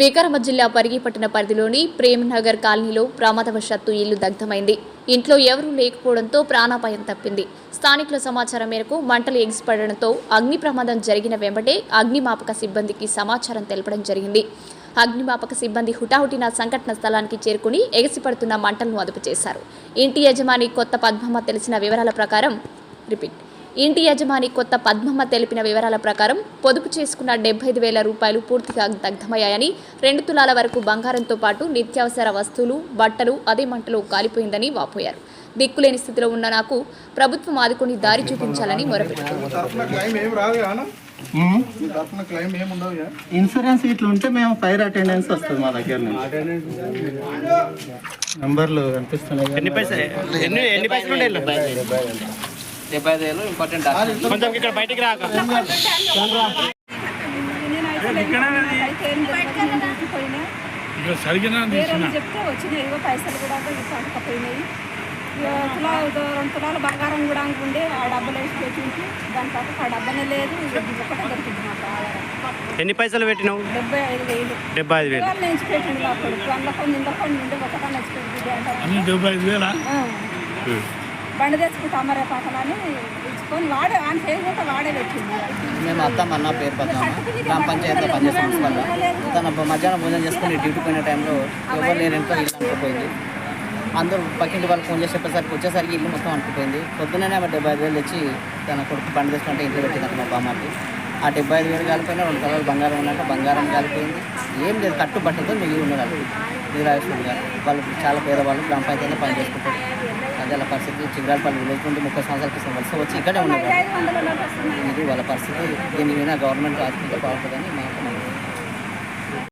వికారాబాద్ జిల్లా పరిగిపట్టణ పరిధిలోని ప్రేమ్నగర్ కాలనీలో ప్రమాదవశాత్తు ఇల్లు దగ్ధమైంది. ఇంట్లో ఎవరూ లేకపోవడంతో ప్రాణాపాయం తప్పింది. స్థానికుల సమాచారం మేరకు మంటలు ఎగిసిపడడంతో అగ్ని ప్రమాదం జరిగిన వెంబటే అగ్నిమాపక సిబ్బందికి సమాచారం తెలపడం జరిగింది. అగ్నిమాపక సిబ్బంది హుటాహుటిన సంఘటన స్థలానికి చేరుకుని ఎగసిపడుతున్న మంటలను అదుపు చేశారు ఇంటి యజమాని కొత్త పద్మమ్మ తెలిసిన వివరాల ప్రకారం రిపీట్. ఇంటి యజమాని కొత్త పద్మమ్మ తెలిపిన వివరాల ప్రకారం పొదుపు చేసుకున్న డెబ్బై ఐదు వేల రూపాయలు పూర్తిగా దగ్ధమయ్యాయని రెండు తులాల వరకు బంగారంతో పాటు నిత్యావసర వస్తువులు బట్టలు అదే మంటలో కాలిపోయిందని వాపోయారు. దిక్కులేని స్థితిలో ఉన్న నాకు ప్రభుత్వం ఆదుకొని దారి చూపించాలని మొరపెట్టుకుంది. తరఫున క్లైమ్ ఏం రాదు కదా మీ తరఫున క్లైమ్ ఏం ఉండవు కదా ఇన్సూరెన్స్ ఇట్లా ఉంటే మేము ఫైర్ అటెండెన్స్ వస్తుంది మా దగ్గర నుంచి. నంబర్లు కనిపిస్తున్నాయి డెబ్బై ఐదు వేలు ఇంపార్టెంట్ కొంచెం ఇక్కడ బయటికి రాక. వేరే చెప్తే వచ్చినాయి ఇగో పైసలు కూడా పట్టుకపోయినాయి ఇక తులా రెండు తులాల బంగారం కూడా అనుకుండే ఆ డబ్బులు వేసి పెట్టించి దాని తర్వాత ఆ డబ్బనే లేదు. ఒకటే దొరికింది మాకు ఆధారం ఎన్ని పైసలు పెట్టినావు? డెబ్బై ఐదు వేలు. డెబ్బై ఐదు వేలు నుంచి పెట్టింది అప్పుడు అందులో నింద కొన్ని ఉండే ఒకటే నచ్చి పెట్టింది. అంటారు ఆ. బండి తెచ్చుకుంటా అమ్మరే పాటలని ఇచ్చుకొని వాడే ఆయన కూడా వాడే పెట్టింది. మేము అత్త అన్న పేరు గ్రామ పంచాయతీలో పనిచేస్తాం తన మధ్యాహ్నం భోజనం చేసుకుని డ్యూటీ పోయిన టైంలో ఎవరు లేరు ఇంట్లో ఇల్లు అనుకుపోయింది అందరూ పక్కింటి వాళ్ళు ఫోన్ చేసి చెప్పేసరికి వచ్చేసరికి ఇల్లు మొత్తం అనుకుపోయింది పొద్దున్నే ఆమె డెబ్బై ఐదు వేలు తెచ్చి తన కొడుకు బండి తెచ్చుకుంటే ఇంట్లో పెట్టింది మా బామ్మకి ఆ డెబ్బై ఐదు వేలు కాలిపోయినా రెండు తలలు బంగారం ఉన్నట్టు బంగారం కాలిపోయింది ఏం లేదు కట్టు బట్టతో మిగిలి ఉన్నారు వీరాశ్వరుడు గారు. వాళ్ళు చాలా పేదవాళ్ళు గ్రామ పంచాయతీలో పనిచేసుకుంటారు అదే వాళ్ళ పరిస్థితి చిగురాలపల్లి విలేజ్ నుండి ముప్పై సంవత్సరాల క్రితం వలస వచ్చి ఇక్కడే ఉన్నారు ఇది వాళ్ళ పరిస్థితి. దీని మీద గవర్నమెంట్ ఆదుకుంటే బాగుంటుందని మాకు